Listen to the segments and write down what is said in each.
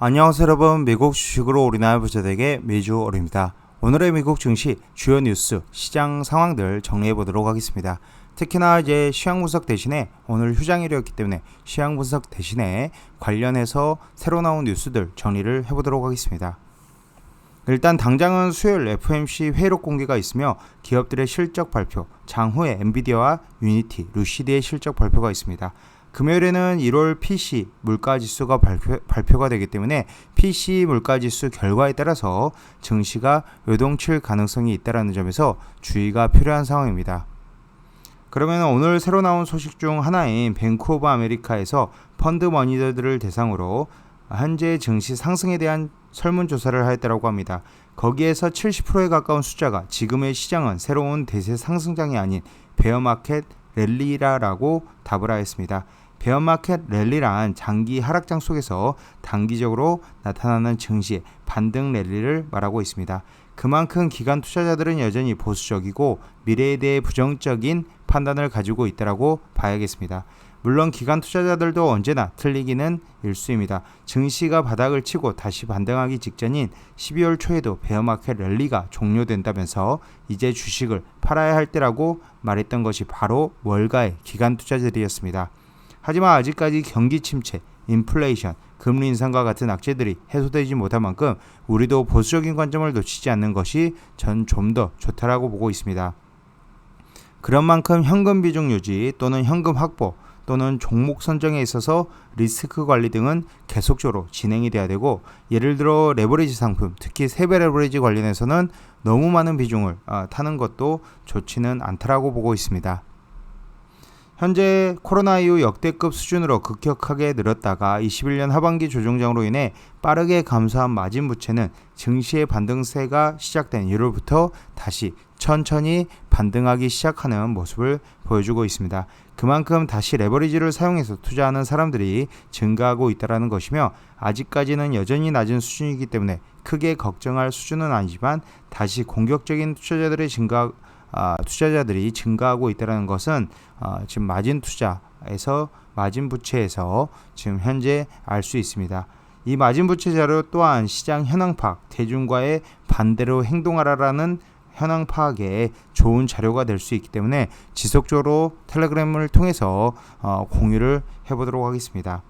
안녕하세요 여러분 미국 주식으로 우리나라 부자에게 매주 월입니다. 오늘의 미국 증시 주요 뉴스 시장 상황들 정리해 보도록 하겠습니다. 특히나 이제 시황 분석 대신에 오늘 휴장일이었기 때문에 시황 분석 대신에 관련해서 새로 나온 뉴스들 정리를 해보도록 하겠습니다. 일단 당장은 수요일 FMC 회의록 공개가 있으며 기업들의 실적 발표, 장후에 엔비디아와 유니티, 루시드의 실적 발표가 있습니다. 금요일에는 1월 PC 물가 지수가 발표, 발표 가 되기 때문에 PC 물가 지수 결과에 따라서 증시가 요동칠 가능성이 있다라는 점에서 주의가 필요한 상황입니다. 그러면 오늘 새로 나온 소식 중 하나인 뱅크 오브 아메리카에서 펀드 머니더들을 대상으로 현재 증시 상승에 대한 설문조사를 하였다고 합니다. 거기에서 70%에 가까운 숫자가 지금의 시장은 새로운 대세 상승장이 아닌 베어마켓 랠리라라고 답을 하였습니다. 베어마켓 랠리란 장기 하락장 속에서 단기적으로 나타나는 증시의 반등 랠리를 말하고 있습니다. 그만큼 기관 투자자들은 여전히 보수적이고 미래에 대해 부정적인 판단을 가지고 있다라고 봐야겠습니다. 물론 기관 투자자들도 언제나 틀리기는 일수입니다. 증시가 바닥을 치고 다시 반등하기 직전인 12월 초에도 베어마켓 랠리가 종료된다면서 이제 주식을 팔아야 할 때라고 말했던 것이 바로 월가의 기관 투자자들이었습니다. 하지만 아직까지 경기 침체, 인플레이션, 금리 인상과 같은 악재들이 해소되지 못한 만큼 우리도 보수적인 관점을 놓치지 않는 것이 전 좀 더 좋다라고 보고 있습니다. 그런 만큼 현금 비중 유지 또는 현금 확보 또는 종목 선정에 있어서 리스크 관리 등은 계속적으로 진행이 돼야 되고 예를 들어 레버리지 상품 특히 세배 레버리지 관련해서는 너무 많은 비중을 아, 타는 것도 좋지는 않다라고 보고 있습니다. 현재 코로나 이후 역대급 수준으로 급격하게 늘었다가 21년 하반기 조정장으로 인해 빠르게 감소한 마진 부채는 증시의 반등세가 시작된 1월부터 다시 천천히 반등하기 시작하는 모습을 보여주고 있습니다. 그만큼 다시 레버리지를 사용해서 투자하는 사람들이 증가하고 있다는 것이며 아직까지는 여전히 낮은 수준이기 때문에 크게 걱정할 수준은 아니지만 다시 공격적인 투자자들의 증가 아, 투자자들이 증가하고 있다는 것은 아, 지금 마진 투자에서 마진 부채에서 지금 현재 알 수 있습니다. 이 마진 부채 자료 또한 시장 현황 파악, 대중과의 반대로 행동하라라는 현황 파악에 좋은 자료가 될 수 있기 때문에 지속적으로 텔레그램을 통해서 어, 공유를 해보도록 하겠습니다.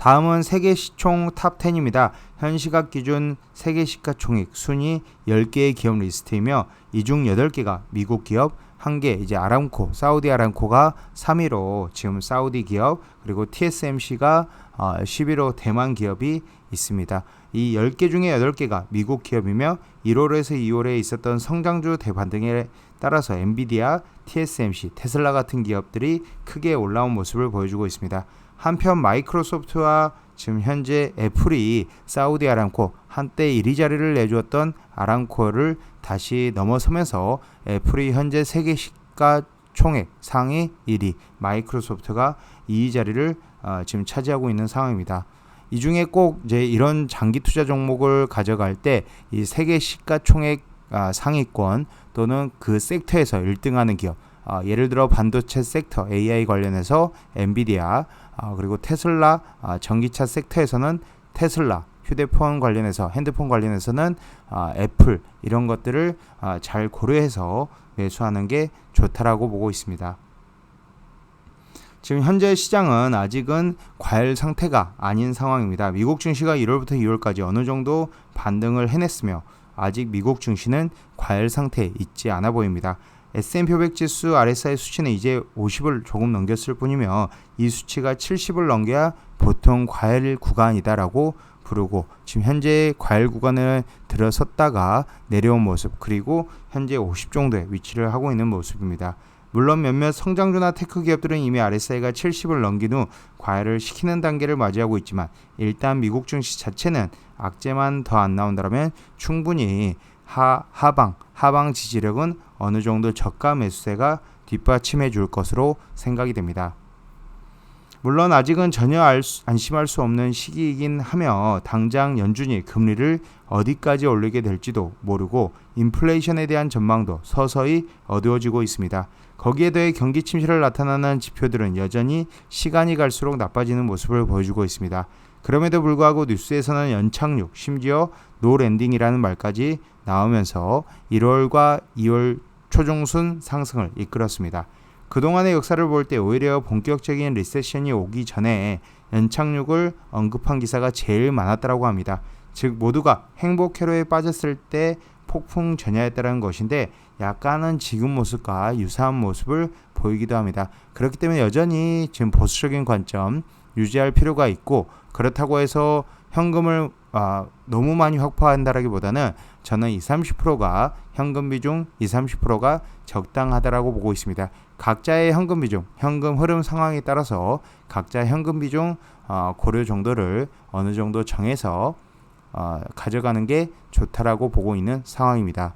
다음은 세계 시총 탑 10입니다. 현 시각 기준 세계 시가총액 순위 10개의 기업 리스트이며 이 중 8개가 미국 기업, 한개 이제 아람코, 사우디 아람코가 3위로 지금 사우디 기업, 그리고 TSMC가 11호 어, 대만 기업이 있습니다. 이 10개 중에 8개가 미국 기업이며 1월에서 2월에 있었던 성장주 대반등에 따라서 엔비디아, TSMC, 테슬라 같은 기업들이 크게 올라온 모습을 보여주고 있습니다. 한편 마이크로소프트와 지금 현재 애플이 사우디 아람코 한때 1위 자리를 내주었던 아람코를 다시 넘어서면서 애플이 현재 세계 시가 총액 상위 1위, 마이크로소프트가 2위 자리를 어, 지금 차지하고 있는 상황입니다. 이 중에 꼭 이제 이런 장기 투자 종목을 가져갈 때 이 세계 시가총액 아, 상위권 또는 그 섹터에서 1등하는 기업, 아, 예를 들어 반도체 섹터 AI 관련해서 엔비디아 아, 그리고 테슬라 아, 전기차 섹터에서는 테슬라 휴대폰 관련해서 핸드폰 관련해서는 아, 애플 이런 것들을 아, 잘 고려해서 매수하는 게 좋다라고 보고 있습니다. 지금 현재 시장은 아직은 과열 상태가 아닌 상황입니다. 미국 증시가 1월부터 2월까지 어느 정도 반등을 해냈으며 아직 미국 증시는 과열 상태에 있지 않아 보입니다. S&P 500 지수 RSI 수치는 이제 50을 조금 넘겼을 뿐이며 이 수치가 70을 넘겨야 보통 과열 구간이다라고 부르고 지금 현재 과열 구간을 들어섰다가 내려온 모습 그리고 현재 50 정도의 위치를 하고 있는 모습입니다. 물론 몇몇 성장주나 테크 기업들은 이미 RSI가 70을 넘긴 후 과열을 시키는 단계를 맞이하고 있지만 일단 미국 증시 자체는 악재만 더 안 나온다면 충분히 하, 하방, 하방 지지력은 어느 정도 저가 매수세가 뒷받침해 줄 것으로 생각이 됩니다. 물론 아직은 전혀 알 수- 안심할 수 없는 시기이긴 하며 당장 연준이 금리를 어디까지 올리게 될지도 모르고 인플레이션에 대한 전망도 서서히 어두워지고 있습니다. 거기에 더해 경기 침체를 나타나는 지표들은 여전히 시간이 갈수록 나빠지는 모습을 보여주고 있습니다. 그럼에도 불구하고 뉴스에서는 연착륙, 심지어 노랜딩이라는 말까지 나오면서 1월과 2월 초중순 상승을 이끌었습니다. 그동안의 역사를 볼 때 오히려 본격적인 리세션이 오기 전에 연착륙을 언급한 기사가 제일 많았다고 합니다. 즉 모두가 행복 회로에 빠졌을 때 폭풍 전야였다는 것인데 약간은 지금 모습과 유사한 모습을 보이기도 합니다. 그렇기 때문에 여전히 지금 보수적인 관점 유지할 필요가 있고 그렇다고 해서 현금을 아, 너무 많이 확보한다라기보다는 저는 20, 30%가 현금 비중 20, 30%가 적당하다라고 보고 있습니다. 각자의 현금 비중, 현금 흐름 상황에 따라서 각자 현금 비중 어, 고려 정도를 어느 정도 정해서 어, 가져가는 게 좋다라고 보고 있는 상황입니다.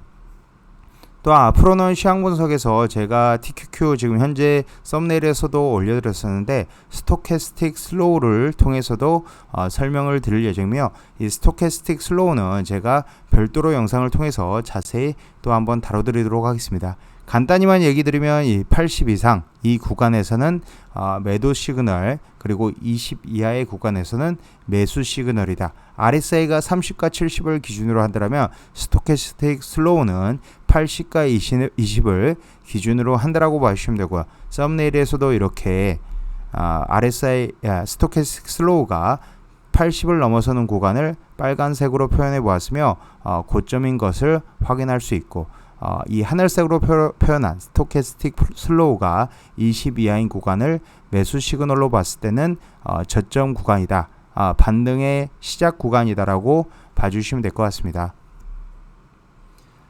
또 앞으로는 시황 분석에서 제가 TQQ 지금 현재 썸네일에서도 올려드렸었는데 스토캐스틱 슬로우를 통해서도 어, 설명을 드릴 예정이며 이 스토캐스틱 슬로우는 제가 별도로 영상을 통해서 자세히 또 한번 다뤄드리도록 하겠습니다. 간단히만 얘기 드리면 이 80 이상 이 구간에서는 어, 매도 시그널 그리고 20 이하의 구간에서는 매수 시그널이다. RSI가 30과 70을 기준으로 한다면 스토캐스틱 슬로우는 80과 20 을 기준으로 한다라고 봐주시면 되고요. 썸네일에서도 이렇게 아, RSI 야, 스토캐스틱 슬로우가 80을 넘어서는 구간을 빨간색으로 표현해 보았으며 어, 고점인 것을 확인할 수 있고 어, 이 하늘색으로 표, 표현한 스토캐스틱 슬로우가 20 이하인 구간을 매수 시그널로 봤을 때는 어, 저점 구간이다. 아, 반등의 시작 구간이다라고 봐주시면 될 것 같습니다.